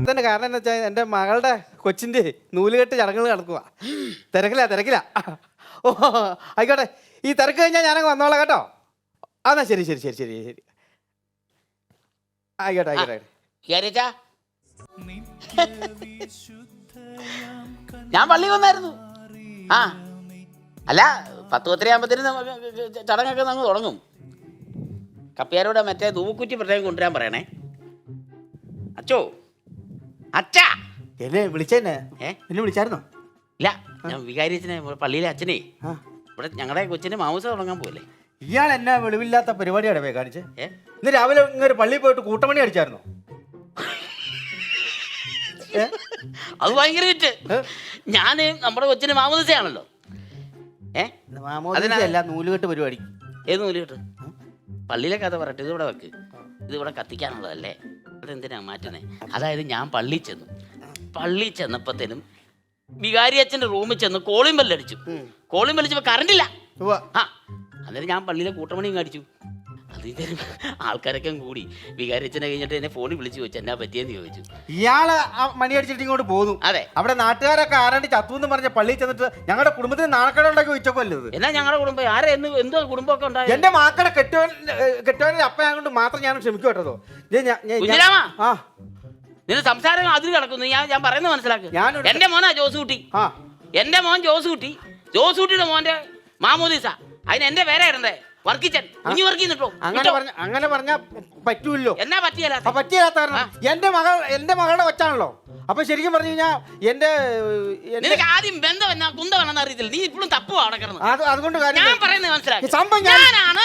ഇതിന്റെ കാരണം എന്താ വെച്ചാൽ എന്റെ മകളുടെ കൊച്ചിന്റെ നൂലുകെട്ട് ചടങ്ങുകൾ നടക്കുക തിരക്കില്ല തിരക്കില്ല ഓ ആയിക്കോട്ടെ. ഈ തിരക്ക് കഴിഞ്ഞാൽ ഞാനങ്ങ് വന്നോളാം കേട്ടോ. ആ എന്നാ ശരി ശരി ശരി ശരി ശരി. ആയിക്കോട്ടെ ആയിക്കോട്ടെ ഞാൻ പള്ളി വന്നായിരുന്നു. ആ. അല്ല പത്ത് പത്തര ആകുമ്പത്തേനും ചടങ്ങൊക്കെ നമ്മൾ തുടങ്ങും. കപ്പിയാരോടെ മറ്റേ തൂക്കുറ്റി പ്രത്യേകം കൊണ്ടുവരാൻ പറയണേ. അച്ചോ അച്ഛാ. എന്നെ വിളിച്ചെന്നെ ഏ? എന്നെ വിളിച്ചായിരുന്നോ? ഇല്ല ഞാൻ വികാരിച്ചനെ പള്ളിയിലെ അച്ഛനെ. ഇവിടെ ഞങ്ങളുടെ കൊച്ചിന്റെ മാമൂസ തുടങ്ങാൻ പോലെ ഇയാൾ എന്നെ വെളിവില്ലാത്ത പരിപാടിയാണ് പോയി കാണിച്ച്? ഇന്ന് രാവിലെ ഇങ്ങനെ പള്ളിയിൽ പോയിട്ട് കൂട്ടമണി അടിച്ചായിരുന്നോ? അത് ഭയങ്കര വിറ്റ്? ഞാൻ നമ്മുടെ കൊച്ചിന് മാമോദിസയാണല്ലോ ഏ? മാമോദിസയല്ല നൂലുകെട്ട് പരിപാടി. ഏത് നൂൽ കിട്ടും പള്ളിയിലെ കഥ പറയട്ടെ ഇത് ഇവിടെ വെക്ക്. ഇത് ഇവിടെ കത്തിക്കാനുള്ളതല്ലേ? അതെന്തിനാ മാറ്റുന്നത് അതായത് ഞാൻ പള്ളി ചെന്നു. പള്ളി ചെന്നപ്പോഴത്തേനും വികാരി അച്ഛന്റെ റൂമിൽ ചെന്ന് കോളിംഗ് ബെല്ലടിച്ചു. കോളിംഗ് ബെല്ലടിച്ചപ്പോൾ കറണ്ടില്ല. ആ അന്നേരം ഞാൻ പള്ളിയിലെ കൂട്ടമണിയും കാണിച്ചു. അത് ഇതേരും ആൾക്കാരൊക്കെ കൂടി. വികാരിച്ചനെ കഴിഞ്ഞിട്ട് എന്നെ ഫോണിൽ വിളിച്ചു ചോദിച്ചു എന്നാ പറ്റിയെന്ന് ചോദിച്ചു. ഇയാൾ മണിയടിച്ചിട്ട് ഇങ്ങോട്ട് പോന്നു. അതെ. അവിടെ നാട്ടുകാരൊക്കെ ആരാണ്ട് ചത്തു എന്ന് പറഞ്ഞ പള്ളിയിൽ ചെന്നിട്ട് ഞങ്ങളുടെ കുടുംബത്തിന് നാണക്കേട് ഉണ്ടാക്കി വെച്ചോക്കല്ലോ ഇത് എന്നാ ഞങ്ങളുടെ കുടുംബം? ആരെ എന്ന് എന്തോ കുടുംബമൊക്കെ ഉണ്ടായി? എന്റെ മാക്കളെ കെട്ടോ കെട്ടുവനെ അപ്പനെ കൊണ്ട് മാത്രം ഞാൻ ക്ഷമിക്കും കേട്ടോ ഞാൻ- ഞാൻ- ഞാൻ- ആ. നിന്റെ സംസാരം അതിൽ കിടക്കുന്നു. ഞാൻ ഞാൻ പറയുന്നത് മനസ്സിലാക്കി. ഞാൻ എന്റെ മോനാ ജോസ് കുട്ടി. എന്റെ മോൻ ജോസ് കുട്ടി. ജോസ് കുട്ടിയുടെ മോന്റെ മാമോദീസ. അതിന് എന്റെ പേരാ ഇടണ്ടേ വർക്കിച്ചൻ കുഞ്ഞു അങ്ങനെ പറഞ്ഞ അങ്ങനെ പറഞ്ഞ പറ്റൂല്ലോ. എന്നാ പറ്റിയല്ലാത്ത? കാരണം? എന്റെ മകൾ എന്റെ മകളുടെ കൊച്ചാണല്ലോ. അപ്പൊ ശരിക്കും പറഞ്ഞു കഴിഞ്ഞാൽ എന്റെ എന്റെ- നിനക്ക് ആദ്യം ബന്ധം എന്നാ കുന്തം എന്നാന്ന് അറിയത്തില്ല. നീ ഇപ്പോഴും തപ്പുവാ അത് അതുകൊണ്ട് ഞാൻ പറയുന്നത് മനസ്സിലാക്കി. ഈ സംഭവം ഞാൻ- ഞാനാണ്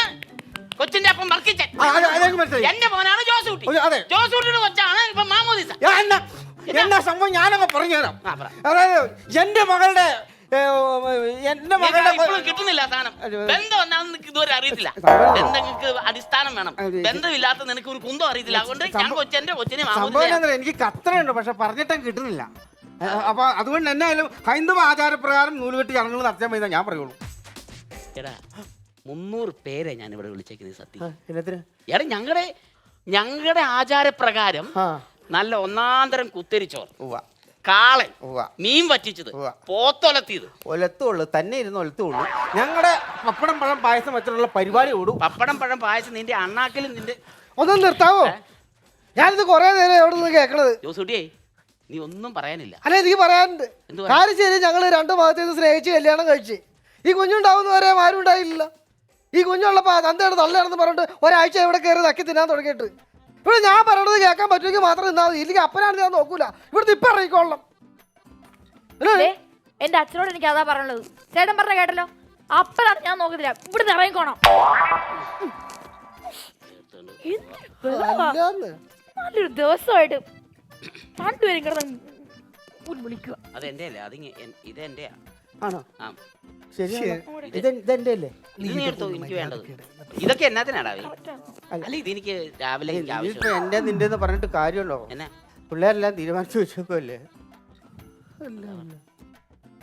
കൊച്ചിന്റെ അപ്പം വർക്കിച്ചൻ എന്റെ മോനാണ് ജോസൂട്ടി. ജോസൂട്ടിയുടെ കൊച്ചാണ് ഇപ്പൊ മാമോദിസ. എന്നാ സംഭവം ഞാനങ്ങ് പറഞ്ഞുതരാം. അതായത് എന്റെ മകളുടെ എന്റെ മകളുടെ ഇപ്പോഴും കിട്ടുന്നില്ല സാധനം. ബന്ധം എന്താണെന്ന് നിനക്ക് ഇതുവരെ അറിയത്തില്ല. ബന്ധങ്ങൾക്ക് അടിസ്ഥാനം വേണം. ബന്ധമില്ലാത്ത നിനക്ക് ഒരു കുന്തം അറിയത്തില്ല. അതുകൊണ്ട് ഞാൻ കൊച്ചെന്റെ കൊച്ചിനെ സംഭവം എനിക്ക് കത്രയുണ്ട് പക്ഷെ പറഞ്ഞിട്ടും കിട്ടുന്നില്ല. അപ്പൊ അതുകൊണ്ട് തന്നെ എന്നായാലും ഹൈന്ദവ ആചാരപ്രകാരം നൂലുകെട്ടി ചടങ്ങുകൾ നടത്തിയാൽ മതി ഞാൻ പറയുള്ളൂ. എടാ മുന്നൂറ് പേരെ ഞാൻ ഇവിടെ വിളിച്ചേക്കുന്നത് സത്യം. എടാ ഞങ്ങളുടെ ഞങ്ങളുടെ ആചാരപ്രകാരം നല്ല ഒന്നാന്തരം കുത്തിരിച്ചോർ കാളൻ. ഉവ്വ. മീൻ വറ്റിച്ചത്. ഉവ്വ. പോത്തൊലത്തിയത് ഒലത്തുള്ളു തന്നെ ഇരുന്ന് ഒലത്തുള്ളു. ഞങ്ങളുടെ പപ്പടം പഴം പായസം വെച്ചിട്ടുള്ള പരിപാടി ഓടും പപ്പടം പഴം പായസം നിന്റെ അണ്ണാക്കലും നിന്റെ ഒന്നും നിർത്താവോ? ഞാനിത് കുറെ നേരം എവിടെ നിന്ന് കേൾക്കണത് ജോസൂട്ടിയേ നീ ഒന്നും പറയാനില്ല. അല്ല എനിക്ക് പറയാനുണ്ട്. എന്തുവാ? കാര്യം ശരി ഞങ്ങൾ രണ്ട് നിന്ന് സ്നേഹിച്ച് കല്യാണം കഴിച്ച്. ഈ കുഞ്ഞുണ്ടാവുന്നവരെ ആരും ഉണ്ടായില്ല. ഈ കുഞ്ഞുള്ളപ്പോ അന്തയാണ് തള്ളയാണെന്ന് പറഞ്ഞിട്ട് ഒരാഴ്ച ഇവിടെ കയറി നക്കി തിന്നാൻ തുടങ്ങിയിട്ട്. ഇവിടെ ഞാൻ പറയണത് കേൾക്കാൻ പറ്റുമെങ്കിൽ മാത്രം നിന്നാൽ മതി. ഇല്ലെങ്കിൽ അപ്പനാണ് ഞാൻ നോക്കൂല. ഇവിടുത്തെ ഇപ്പൊ ഇറങ്ങിക്കോളണം? എന്റെ അച്ഛനോട് എനിക്ക് അതാ പറയുള്ളത് ചേട്ടൻ പറഞ്ഞ കേട്ടല്ലോ? അപ്പഴാണ് ഞാൻ നോക്കത്തില്ല. ഇവിടുന്ന് ഇറങ്ങിക്കോണം. നല്ലൊരു ദിവസമായിട്ട് രണ്ടുപേരും കിടന്ന് വിളിക്കുക. അത് എന്റെ അല്ലേ അത് ഇതെന്റെയാ? ആണോ? ആ. ശരി ഇത് ഇതെന്റെ അല്ലേ? ഇത് നീ എടുത്തോ എനിക്ക് വേണ്ടത്. ഇതൊക്കെ എന്നാത്തിനാടാ ഇത്? അല്ല. ഇത് എനിക്ക് രാവിലെ എനിക്ക് ഇനിയിപ്പോ ആവശ്യം എന്റെ നിന്റെ എന്ന് പറഞ്ഞിട്ട് കാര്യമുണ്ടോ എന്നാ? പിള്ളേരെല്ലാം തീരുമാനിച്ചു വെച്ചേക്കുമല്ലേ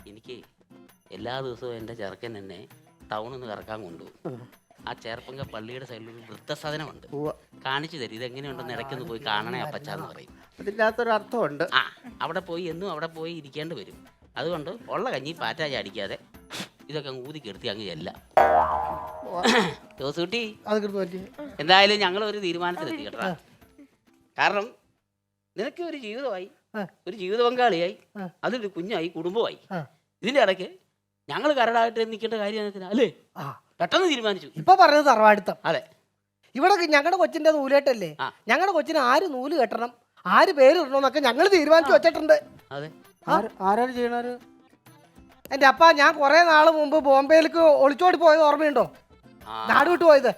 എനിക്ക് എല്ലാ ദിവസവും എന്റെ ചെറുക്കൻ എന്നെ ടൗണിൽ നിന്ന് കറക്കാൻ കൊണ്ടുപോകും. ആ. ചേർപ്പങ്ക പള്ളിയുടെ സൈഡിൽ ഒരു വൃദ്ധസദനമുണ്ട്. ഉവ്വ. കാണിച്ചു തരും. ഇതെങ്ങനെയുണ്ടെന്ന് ഇടയ്ക്കൊന്ന് പോയി കാണണേ അപ്പച്ചാന്ന് പറയും. അതില്ലാത്തൊരു അർത്ഥമുണ്ട് ആ അവിടെ പോയി എന്നും അവിടെ പോയി ഇരിക്കേണ്ടി വരും. അതുകൊണ്ട് ഉള്ള കഞ്ഞി പാറ്റ ചാടിക്കാതെ ഇതൊക്കെ അങ്ങ് ഊതി കെടുത്തി അങ്ങ് ചെല്ലാം. ജോസൂട്ടി എന്തായാലും ഞങ്ങൾ ഒരു തീരുമാനത്തിലെത്തി കേട്ടോ. കാരണം നിനക്ക് ഒരു ജീവിതമായി ഒരു ജീവിത പങ്കാളിയായി അതൊരു കുഞ്ഞായി കുടുംബമായി. ഇതിന്റെ ഇടയ്ക്ക് ഞങ്ങൾ കരടായിട്ട് നിൽക്കേണ്ട കാര്യം അല്ലേ? പെട്ടെന്ന് തീരുമാനിച്ചു. ഇപ്പൊ പറഞ്ഞത് തറവാടിത്തം. അതെ. ഇവിടെ ഞങ്ങളുടെ കൊച്ചിന്റെ നൂലേട്ടല്ലേ. ഞങ്ങളുടെ കൊച്ചിന് ആര് നൂൽ കെട്ടണം? ആര് പേര് ഇടണമെന്നൊക്കെ ഞങ്ങൾ തീരുമാനിച്ചു വെച്ചിട്ടുണ്ട്. അതെ. ആരാണ് ചെയ്യണത്? എന്റെ അപ്പ ഞാൻ കുറെ നാൾ മുമ്പ് ബോംബെയിലേക്ക് ഒളിച്ചോടി പോയത് ഓർമ്മയുണ്ടോ? നാട് വിട്ടു പോയത്.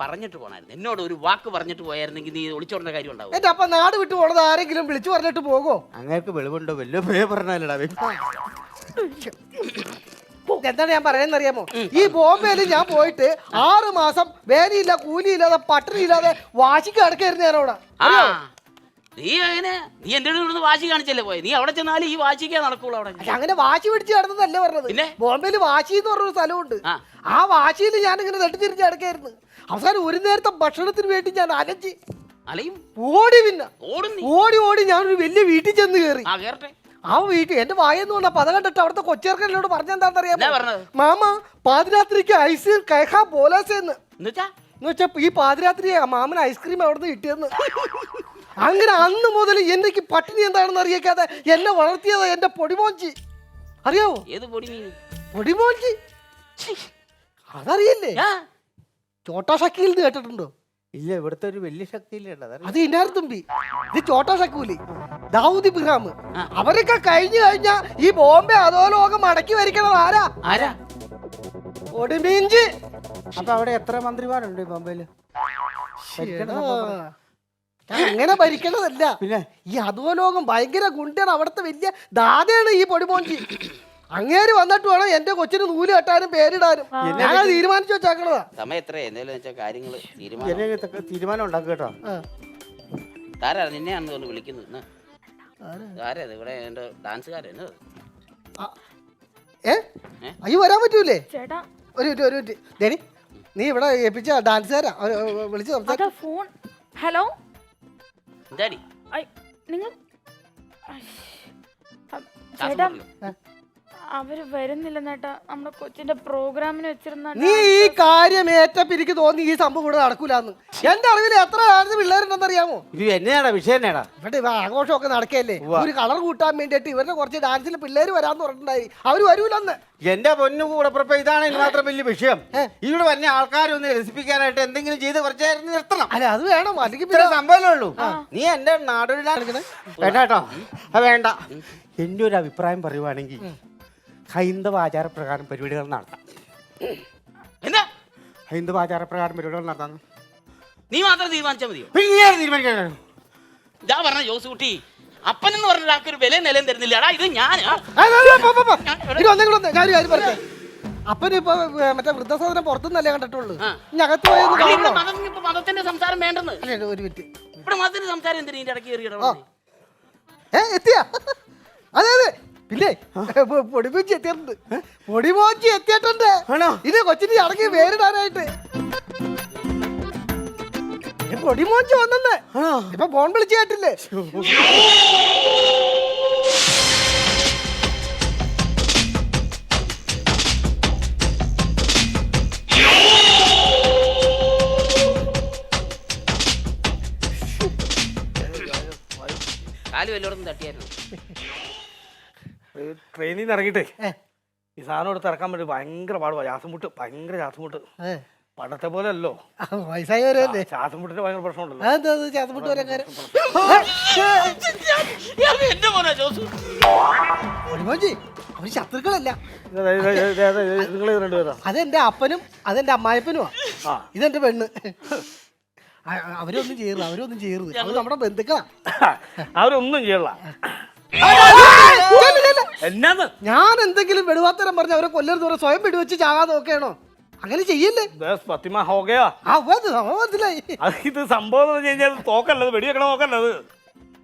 പറഞ്ഞിട്ട് പോണായിരുന്നു. എന്നോട് ഒരു വാക്ക് പറഞ്ഞിട്ട് പോയായിരുന്നെങ്കിൽ നീ ഒളിച്ചോടേണ്ട കാര്യം ഉണ്ടാവും എന്റെ അപ്പ നാട് വിട്ടു പോണത് ആരെങ്കിലും വിളിച്ചു പറഞ്ഞിട്ട് പോകോ അങ്ങേക്ക് വെളിവുണ്ടോ? വലിയ പേ പറഞ്ഞാലടാ എന്താണ് ഞാൻ പറയുന്നത് അറിയാമോ ഈ ബോംബെയിൽ ഞാൻ പോയിട്ട് ആറ് മാസം വേലയില്ല കൂലിയില്ലാതെ പട്ടിണിയില്ലാതെ വാശിക്ക് കിടക്കായിരുന്നു ഞാനവിടെ. നീ അങ്ങനെ നീ എന്റെ ഇവിടുന്ന് വാശി കാണിച്ചല്ലേ പോയെ? നീ അവിടെ ചെന്നാലും ഈ വാശിക്കേ നടക്കുള്ളൂ അവിടെ. പക്ഷെ അങ്ങനെ വാശി പിടിച്ച് നടന്നതല്ലേ പറഞ്ഞത്. പിന്നെ? ബോംബെയിൽ വാശി എന്ന് പറഞ്ഞൊരു സ്ഥലമുണ്ട്. ആ. ആ വാശിയിൽ ഞാൻ ഇങ്ങനെ നെട്ടിത്തിരിച്ച് നടക്കായിരുന്നു. അവസാനം ഒരു നേരത്തെ ഭക്ഷണത്തിന് വേണ്ടി ഞാൻ അലഞ്ചി അലയും? ഓടി പിന്നെ. ഓടും നീ? ഓടി ഓടി ഞാൻ ഒരു വലിയ വീട്ടിൽ ചെന്ന് കയറി ആ കേറട്ടെ. ആ വീട്ടിൽ എന്റെ വായെന്ന് പറഞ്ഞ പത കണ്ടിട്ട് അവിടുത്തെ കൊച്ചേർക്കനോട് പറഞ്ഞെന്താണെന്നറിയാമോ എന്നാ പറഞ്ഞത്? മാമ പാതിരാത്രിക്ക് ഐസ് കൈഹാ പോലാസെന്ന്. എന്നുവെച്ചാ? എന്ന് വെച്ചാ ഈ പാതിരാത്രി മാമന് ഐസ്ക്രീം അവിടുന്ന് നിന്ന് കിട്ടിയെന്ന്. അങ്ങനെ അന്ന് മുതൽ എനിക്ക് പട്ടിണി എന്താണെന്ന് അറിയിക്കാതെ എന്നെ വളർത്തിയത് എന്റെ പൊടിമോഞ്ചി. അറിയാവോ? ഏത് പൊടി പൊടിമോഞ്ചി. അതറിയില്ലേ? ചോട്ടാ ഷക്കീൽ കേട്ടിട്ടുണ്ടോ? ഇല്ല ഇവിടുത്തെ ഒരു വലിയ ശക്തി അത് തുമ്പി ഇത് ചോട്ടാ ഷക്കൂലി. ദാവൂദ് ഇബ്രാം അവരൊക്കെ കഴിഞ്ഞു കഴിഞ്ഞാ ഈ ബോംബെ അതോ ലോകം മടക്കി വരിക്കണത് ആരാ? ആരാ? ഒടിമീഞ്ചി അപ്പൊ അവിടെ എത്ര മന്ത്രിമാരുണ്ട് ഈ ബോംബെയിൽ? പറ. ഞാൻ അങ്ങനെ ഭരിക്കണതല്ല. പിന്നെ? ഈ അധോലോകം ഭയങ്കര ഗുണ്ടാണ് അവിടുത്തെ വലിയ ദാതയാണ് ഈ പൊടിമോഞ്ചി. അങ്ങേര് വന്നിട്ട് വേണം എന്റെ കൊച്ചിന് നൂൽ കെട്ടാനും പേരിടാനും. ഞങ്ങൾ തീരുമാനിച്ചു വെച്ചാക്കണതാ. സമയം എത്ര എന്തെങ്കിലും വെച്ചാൽ കാര്യങ്ങൾ തീരുമാനം. എന്നെ ഇതൊക്കെ തീരുമാനം ഉണ്ടാക്കുക കേട്ടോ. ആ. ആരാ നിന്നെയാണെന്ന് തോന്നുന്നു വിളിക്കുന്നത്. ഇന്ന്. ആരാ? ഇത്? ഇവിടെ എന്റെ ഡാൻസുകാരൻ. ആ. ഏ? അയ്യോ വരാൻ പറ്റൂലേ? ചേട്ടാ. ഒരു മിനിറ്റ് ഒരു മിനിറ്റ്. നീ ഇവിടെ ഏൽപ്പിച്ച ഡാൻസുകാരാ. അവർ വിളിച്ച് സംസാരിച്ചു അതാ ഫോൺ. ഹലോ? 左はい。願っよし。あ階段 അവർ വരുന്നില്ല നേട്ടാ നമ്മുടെ കൊച്ചിന്റെ പ്രോഗ്രാമിന് വെച്ചിരുന്ന നീ ഈ കാര്യം ഏറ്റപ്പിരിക്ക് തോന്നി ഈ സംഭവം ഇവിടെ നടക്കൂലെന്ന്. എന്റെ അറിവിൽ എത്ര ആഴ്ച പിള്ളേരുണ്ടെന്ന് അറിയാമോ ഇത് എന്നെയാടാ വിഷയം എന്നാടാ ഇവിടെ ഇവ ആഘോഷമൊക്കെ നടക്കല്ലേ ഒരു കളർ കൂട്ടാൻ വേണ്ടിയിട്ട് ഇവരുടെ കുറച്ച് ഡാൻസിൽ പിള്ളേര് വരാന്ന് പറഞ്ഞിട്ടുണ്ടായി. അവർ വരൂലെന്ന്. എന്റെ പൊന്നു കൂടപ്പുറപ്പ ഇതാണ് ഇതിന് മാത്രം വലിയ വിഷയം. ഇവിടെ വന്ന ആൾക്കാരെ ഒന്ന് രസിപ്പിക്കാനായിട്ട് എന്തെങ്കിലും ചെയ്ത് കുറച്ചായിരുന്നു നിർത്തണം. അല്ല അത് വേണം. അല്ലെങ്കിൽ ഇത്ര പിന്നെ ഉള്ളൂ. നീ എന്റെ നാടൊഴിലാണ് വേണ്ട കേട്ടോ. വേണ്ട. എന്റെ ഒരു അഭിപ്രായം പറയുവാണെങ്കിൽ ഹൈന്ദവ ആചാരപ്രകാരം പരിപാടികൾ നടത്താം എന്താ ഹൈന്ദവ ആചാരപ്രകാരം പരിപാടികൾ നടത്താം നീ മാത്രം തീരുമാനിച്ചാൽ മതിയോ പിന്നെ നീ ആര് തീരുമാനിക്കണം ഞാൻ പറഞ്ഞ ജോസ് കുട്ടി അപ്പനെന്ന് പറഞ്ഞ ഒരാൾക്ക് ഒരു വില നിലയും തരുന്നില്ല എടാ ഇത് ഞാൻ അപ്പന് ഇപ്പൊ മറ്റേ വൃദ്ധസാധനം പുറത്തുനിന്നല്ലേ കണ്ടിട്ടുള്ളൂ ആ. ഇനി അകത്ത് പോയെന്ന് ഇവിടെ കാണണോ മതം ഇപ്പൊ മതത്തിന്റെ സംസാരം വേണ്ടെന്ന് അല്ലേ ഒരു മിനിറ്റ് ഇവിടെ മതത്തിന്റെ സംസാരം എന്തിനാ ഇടയ്ക്ക് കയറി ഏ എത്തിയാ അതെ അതെ പിന്നെ പൊടിമോച്ചി എത്തിയിട്ടുണ്ട്. പൊടിമോച്ചി എത്തിയിട്ടുണ്ട്. ആണോ? ഇത് കൊച്ചിന് അടങ്ങി വേരിടാനായിട്ട്. പൊടിമോച്ചി വന്നെന്ന്. ആണോ? ഇപ്പൊ ഫോൺ വിളിച്ചു കേട്ടില്ലേ? കാൽ വല്ലോടൊന്നും തട്ടിയായിരുന്നു. ട്രെയിനിൽ നിന്ന് ഇറങ്ങിയിട്ടേ ഈ സാധനം എടുത്ത് ഇറക്കാൻ പറ്റും ഭയങ്കര പാടുവാ ശ്വാസം മുട്ട് ഭയങ്കര ശ്വാസം മുട്ട് പണ്ടത്തെ പോലെ അല്ലോ വയസ്സായവരല്ലേ ശ്വാസം മുട്ടിന് ഭയങ്കര പ്രശ്നമുണ്ടല്ലോ വരാൻ അവർ ശത്രുക്കളല്ല നിങ്ങൾ രണ്ടുപേരാ അതെന്റെ അപ്പനും അതെന്റെ അമ്മായപ്പനുമാ ആ ഇതെന്റെ പെണ്ണ് അവരൊന്നും ചെയ്യരുത് അവരൊന്നും ചെയ്യരുത് അവർ നമ്മുടെ ബന്ധുക്കളാ അവരൊന്നും ചെയ്യല എന്നാന്ന് ഞാൻ എന്തെങ്കിലും വെടുവാത്തരം പറഞ്ഞ അവരെ കൊല്ലരുത് അവരെ സ്വയം വെടിവെച്ച് ചാകാതെ നോക്കണോ അങ്ങനെ ചെയ്യല്ലേ. ബസ് ആ മനസ്സിലായി അത് ഇത് സംഭവം എന്ന് പറഞ്ഞു കഴിഞ്ഞാൽ തോക്കല്ലത് വെടിവെക്കണ നോക്കല്ലത്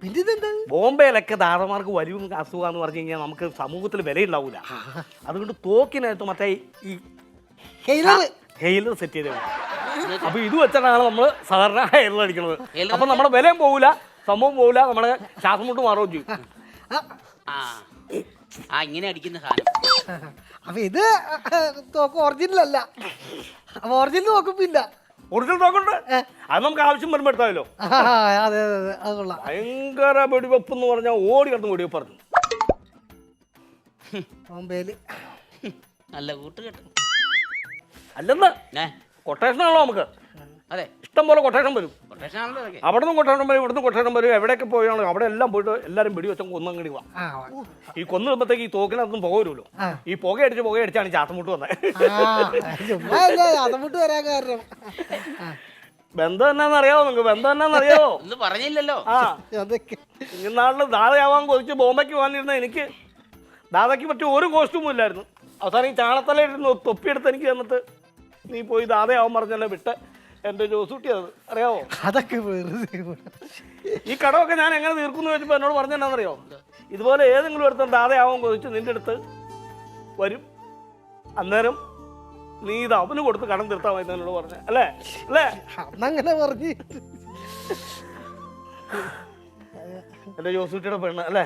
പിന്നെ ഇതെന്താ ബോംബെയിലൊക്കെ ദാറന്മാർക്ക് വരും അസുഖം പറഞ്ഞു കഴിഞ്ഞാൽ നമുക്ക് സമൂഹത്തിൽ വിലയുണ്ടാവൂല. അതുകൊണ്ട് തോക്കിനകത്ത് മറ്റേ ഈ ഹെയ്ലറ്. ഹെയിലർ. സെറ്റ് ചെയ്ത് അപ്പൊ ഇത് വെച്ചിട്ടാണ് നമ്മൾ സാധാരണ ഹെയിലർ അടിക്കുന്നത് അപ്പൊ നമ്മുടെ വിലയും പോവില്ല സംഭവം പോവില്ല നമ്മുടെ ശ്വാസം മുട്ട് മാറുകയും ചെയ്യും. ആ, ആ ഇങ്ങനെ അടിക്കുന്ന സാധനം. അപ്പൊ ഇത് തോക്ക് ഒറിജിനൽ അല്ല. അപ്പൊ ഒറിജിനൽ നോക്കുമ്പോ ഇല്ല. ഒറിജിനൽ തോക്കുണ്ട് അത് നമുക്ക് ആവശ്യം വരുമ്പോ എടുത്താലോ? അതെ അതെ അതെ അത് കൊള്ളാം. ഭയങ്കര വെടിവെപ്പ് എന്ന് പറഞ്ഞാൽ ഓടി കിടന്ന് വെടിവെപ്പ് പറഞ്ഞു. ബോംബെയിൽ നല്ല കൂട്ടുകെട്ട് അല്ലെന്ന്. ഏ കൊട്ടേഷൻ ആണല്ലോ നമുക്ക്. അതെ. ഇഷ്ടം പോലെ കൊട്ടേഷൻ വരും. അവിടെ നിന്ന് കൊട്ടേഷൻ വരും ഇവിടുന്ന് കൊട്ടേഷൻ വരും. എവിടെയൊക്കെ പോയാണോ അവിടെ എല്ലാം പോയിട്ട് എല്ലാവരും വെടിവെച്ച കൊന്നങ്ങടി വാ ഈ കൊന്നു വരുമ്പോഴത്തേക്ക് ഈ തോക്കിനകത്തും പുക വരുമല്ലോ. ഈ പുക അടിച്ച് പുക അടിച്ചാണ് ചാത്തമുട്ട് വന്നത് വരാൻ കാരണം. ബന്ധം എന്നാന്ന് അറിയാവോ നിങ്ങൾക്ക്? ബന്ധം എന്നാന്ന് അറിയാവോ? ഒന്നും പറഞ്ഞില്ലല്ലോ. ആ. അതൊക്കെ. ഇന്നാളിൽ ദാതയാവാൻ കൊതിച്ച് ബോംബെക്ക് പോകാനിരുന്ന എനിക്ക് ദാദയ്ക്ക് പറ്റിയ ഒരു കോസ്റ്റ്യൂമും ഇല്ലായിരുന്നു. അവസാനം ഈ ചാണത്തലയിരുന്ന് തൊപ്പിയെടുത്ത് എനിക്ക് തന്നിട്ട് നീ പോയി ദാതയാവാൻ പറഞ്ഞല്ലേ വിട്ട് എന്റെ ജോസൂട്ടി അത് അറിയാവോ? അതൊക്കെ വെറുതെ ഈ കടമൊക്കെ ഞാൻ എങ്ങനെ തീർക്കുന്നു വെച്ചപ്പോ എന്നോട് പറഞ്ഞെന്നാന്നറിയോ ഇതുപോലെ ഏതെങ്കിലും ഒരുത്തൻ ദാതയാവും കൊതിച്ച് നിന്റെ അടുത്ത് വരും. അന്നേരം നീ ഇത് അവന് കൊടുത്ത് കടം തീർത്താ മതി എന്ന് എന്നോട് പറഞ്ഞ. അല്ലേ? അല്ലേ? അന്നങ്ങനെ പറഞ്ഞു. എന്റെ ജോസൂട്ടിയുടെ പെണ്ണ് അല്ലേ?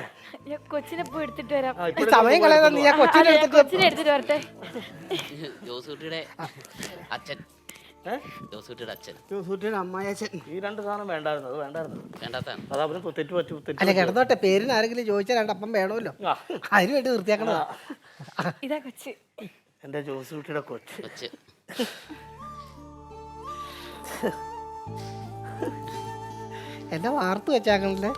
കൊച്ചിനെ പോയി എടുത്തിട്ട് വരാം. സമയം കളയാതെ നീ ആ കൊച്ചിനെ എടുത്തിട്ട് കൊച്ചിനെ എടുത്തിട്ട് വരട്ടെ. ജോസൂട്ടിയുടെ അച്ഛൻ? ജോസൂട്ടിയുടെ അച്ഛൻ. ഈ രണ്ട് സാധനം വേണ്ടായിരുന്നു അത് വേണ്ടായിരുന്നു. വേണ്ടാത്താണ് അതാ അവന് തെറ്റ് പറ്റി തെറ്റ് അല്ല പറ്റി. കിടന്നോട്ടെ പേരിന് ആരെങ്കിലും ചോദിച്ചാൽ രണ്ടപ്പം വേണമല്ലോ. അതിന് വേണ്ടി വൃത്തിയാക്കണതാ ഇതാ കൊച്ച്. എന്റെ ജോസൂട്ടിയുടെ കൊച്ച്. കൊച്ച്. എന്നെ വാർത്ത് വെച്ചാക്കണല്ലേ?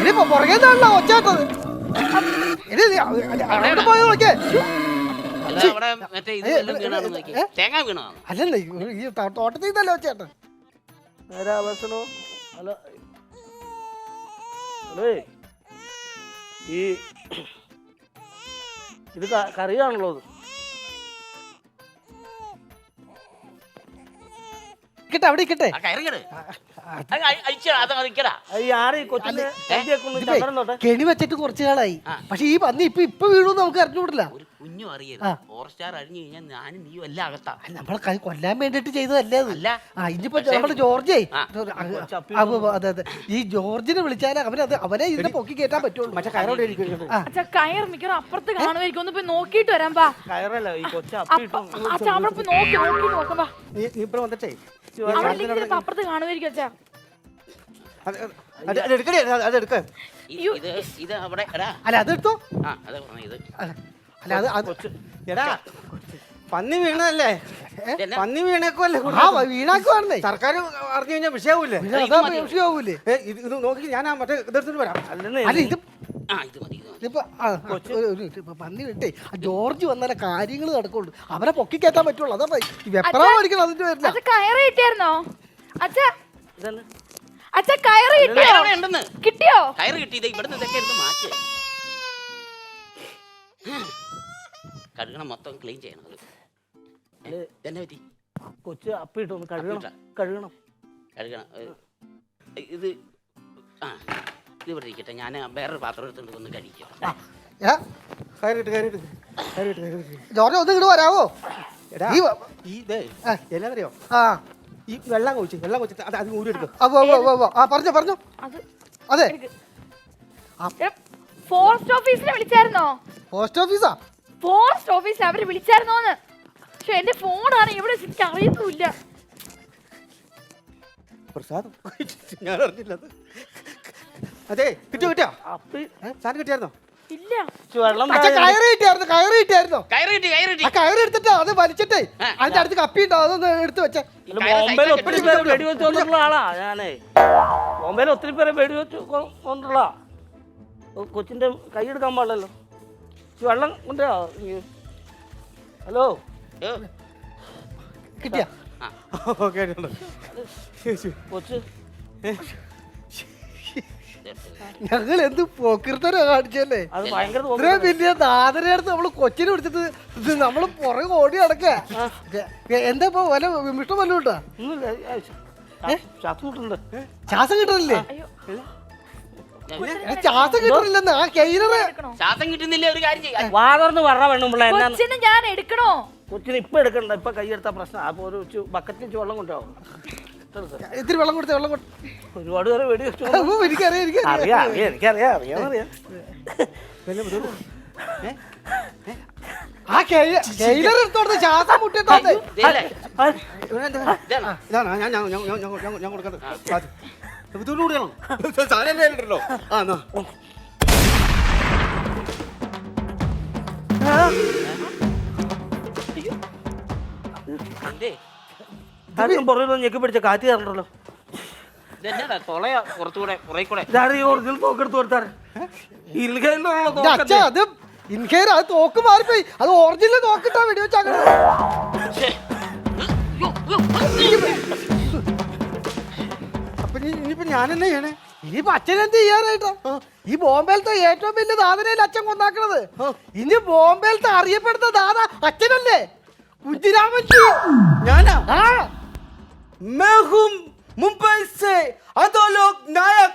ഇനിയിപ്പോ പുറകെ ഒച്ചാട്ടത് ഇനി പോയി അല്ലല്ല ഈ- തോട്ടത്തിൽ നിന്നല്ലോ ചേട്ടൻ നേരെ അല്ല. അല്ലേ ഈ ഇത് കറിയാണല്ലോ ഇത് കിട്ടെ അവിടെ ഇക്കട്ടെ കെണി വെച്ചിട്ട് കുറച്ചു കാലായി പക്ഷെ ഈ പന്നി ഇപ്പൊ ഇപ്പൊ വീണു നമുക്ക് അറിഞ്ഞുകൂടില്ല. ഒരു കുഞ്ഞു അറിയരുത്. ഫോറസ്റ്റാർ അഴിഞ്ഞു കഴിഞ്ഞാൽ ഞാനും നീയും എല്ലാം അകത്താ. നമ്മളെ കൈ കൊല്ലാൻ വേണ്ടിട്ട് ചെയ്തതല്ലേ അത്? അല്ല. ആ ഇനിയിപ്പോ നമ്മുടെ ജോർജേ ആ. അതെ അതെ ഈ ജോർജിനെ വിളിച്ചാൽ അവനത് അവനെ ഇതിനെ പൊക്കി കയറ്റാൻ പറ്റുള്ളൂ. മറ്റേ കയറോടെ ഇരിക്കും അച്ഛാ കയർ മിക്കവാറും അപ്പുറത്ത് കാണുമായിരിക്കും. ഒന്ന് പോയി നോക്കിയിട്ട് വരാം പാ കയറല്ല ഈ കൊച്ച അപ്പ അപ്പിട്ടു അച്ഛാ അവിടെ പോയി നോക്കി നോക്കി നീ നീ ഇപ്പഴും വന്നിട്ടേ. അവിടെ ഇല്ലെങ്കിൽ ചിലപ്പോ അപ്പുറത്ത് കാണുമായിരിക്കും അച്ഛാ. അത് അത് അത് എടുക്കണേ അത് അത് എടുക്ക. ഇ- ഇത് ഇത് അവിടെ എടാ. അല്ല അതെടുത്തോ ആ അതെ പറഞ്ഞത് ഇത്. അല്ല അത് അത് എടാ പന്നി വീണതല്ലേ? പന്നി വീണേക്കുമല്ലേ ആ വീണാക്കുവാണെന്നേ സർക്കാർ അറിഞ്ഞു കഴിഞ്ഞാൽ വിഷയാവൂലേ വിഷയാവൂലേ ഇത് ഇത് നോക്കി ഞാൻ ആ മറ്റേ ഇതെടുത്തിട്ട് വരാം. അല്ല ഇത് ആ ഇത് മതി ഇത് മതി. ഇതിപ്പോ. പന്നി വിട്ടേ. ആ ജോർജ് വന്നാലേ കാര്യങ്ങൾ നടക്കുള്ളൂ. അവരെ പൊക്കി കയറ്റാൻ പറ്റുള്ളൂ. അതാ വെപ്രാളം അടിക്കണം അതിന്റെ വരില്ല കയറ് കിട്ടിയായിരുന്നോ? അച്ഛാ അച്ഛാ കയറ് കിട്ടിയോ? അവിടെ ഉണ്ടെന്ന്. കിട്ടിയോ? കയറ് കിട്ടി ഇവിടുന്ന് ഇതൊക്കെ എടുത്ത് മാറ്റ്. കഴുകണം മൊത്തം ക്ലീൻ ചെയ്യണം അത്. ഏ, ഇതെന്നെ പറ്റി? കൊച്ചു അപ്പ ഇട്ടു കഴുകണം? കഴുകണം. കഴുകണം. ഏ, ഇത് ആ ഇത് ഇവിടെ ഇരിക്കട്ടെ. ഞാൻ വേറൊരു പാത്രം എടുത്തുകൊണ്ട് ഒന്ന് കഴിക്കാം. ഏ, കയറിട്ട് കയറിട്ട് കയറിട്ട് കയറിട്ട് ജോർജ് ഒന്ന് ഇങ്ങോട്ട് വരാവോ? എടാ ഈ വ- ഈ ഇതേ ആ. എന്നറിയോ ആ. ഈ വെള്ളം കുഴിച്ച് വെള്ളം കുഴിച്ചിട്ട് അത് അത് ഊരി എടുക്കും. ആ, ഉവ്വ് ഉവ്വ് ഉവ്വ്. ആ പറഞ്ഞോ പറഞ്ഞോ. അത് അതെ. ഫോറസ്റ്റ് ഓഫീസിനെ വിളിച്ചായിരുന്നോ? പോസ്റ്റ് ഓഫീസാ? ഫോറസ്റ്റ് ഓഫീസിൽ അവർ വിളിച്ചായിരുന്നോന്ന്. പക്ഷെ എന്റെ ഫോണാണ് ഇവിടെ എനിക്ക് അറിയത്തുമില്ല. പ്രസാദം. ഞാൻ അറിഞ്ഞില്ല അത്. അതെ കിട്ടിയോ കിട്ടിയോ? അപ്പി സാധനം കിട്ടിയായിരുന്നോ? ഇല്ല. വെള്ളം അച്ഛാ കയറ് കിട്ടിയായിരുന്നു കയറ് കിട്ടിയായിരുന്നോ. കയറ് കിട്ടി കയറ് കിട്ടി. ആ കയറ് എടുത്തിട്ട് അത് വലിച്ചിട്ടേ. അതിന്റെ അടുത്ത് കപ്പി ഉണ്ടാവും അതൊന്ന് എടുത്തു വെച്ചേ. ഈ ബോംബെയിൽ ഒത്തിരി കെട്ടി പേരെ വെടിവെച്ച് കൊണ്ടിട്ടുള്ള ആളാ ഞാനേ. ബോംബെയിൽ ഒത്തിരി പേരെ വെടിവെച്ച് കൊ- കൊച്ചിന്റെ കൈ എടുക്കാൻ പാടില്ലല്ലോ. വെള്ളം കൊണ്ടോ ഹലോ? കിട്ടിയ? ഓക്കെ കൊച്ച്. ഞങ്ങൾ എന്ത് പോക്കിർത്തരം കാണിച്ചല്ലേ? ഇത്രയും വലിയ നാദനെ അടുത്ത് നമ്മൾ കൊച്ചിനെ പിടിച്ചിട്ട് നമ്മൾ നമ്മൾ പുറകെ ഓടി അടക്ക എന്താ ഇപ്പൊ വല്ല വിമിഷ്ടം വല്ലോട്ടാ ശ്വാസം കിട്ടുന്നുണ്ട്. ശ്വാസം കിട്ടുന്നില്ലേ? ശ്വാസം കിട്ടുന്നില്ലെന്ന് ആ കെയിലറ്. ശ്വാസം കിട്ടുന്നില്ല ഒരു കാര്യം ചെയ്യാം. വാതർന്ന് പറഞ്ഞ പെണ്ണുമ്പിള്ള എന്നാ കൊച്ചിനെ ഞാൻ എടുക്കണോ? കൊച്ചിന് ഇപ്പൊ എടുക്കണ്ട ഇപ്പൊ കൈയെടുത്ത പ്രശ്നം. അപ്പൊ ഒരു ബക്കറ്റിൽ വെള്ളം കൊണ്ടുപോകും. ഇത്തിരി വെള്ളം കൊടുത്തേ വെള്ളം കൊടുത്ത ഒരുപാട് പേരെ വെടി വെച്ചു എനിക്കറിയാം എനിക്കറിയാം. അറിയാം അറിയാം എനിക്കറിയാം അറിയാം ആ കെയിലർ എടുത്തോടുത്ത് ശ്വാസം മുട്ടിട്ടോട്ടെ? ഇതാണ് ഇതാണ്. ഇതാണ് ഞാൻ ഞാൻ ഞാൻ ഞാൻ ഞാൻ കൂടിയാണോ സാധനം കയ്യിലുണ്ടല്ലോ ആ എന്നാ. ഞെക്കി പിടിച്ച കാറ്റ് കയറണ്ടല്ലോ. അച്ഛാ അത് തോക്ക് മാറിപ്പോയി. അത് ഒറിജിനൽ തോക്കിട്ടാ വെടിവെച്ചാക്കണ ഇനിയിപ്പോ ഞാൻ എന്നാ ചെയ്യണേ ഇനിയിപ്പോ അച്ഛനെന്ത് ചെയ്യാനായിട്ടാ ഈ ബോംബെയിലത്തെ ഏറ്റവും വലിയ ദാതനല്ലേ അച്ഛൻ കൊന്നാക്കണത് ഇനി ബോംബെയിലത്തെ അറിയപ്പെടുന്ന ദാദ അച്ഛനല്ലേ കുഞ്ഞിരാമൻ ഞാനാ ആ मैं हूं मुंबई से अधोलोक नायक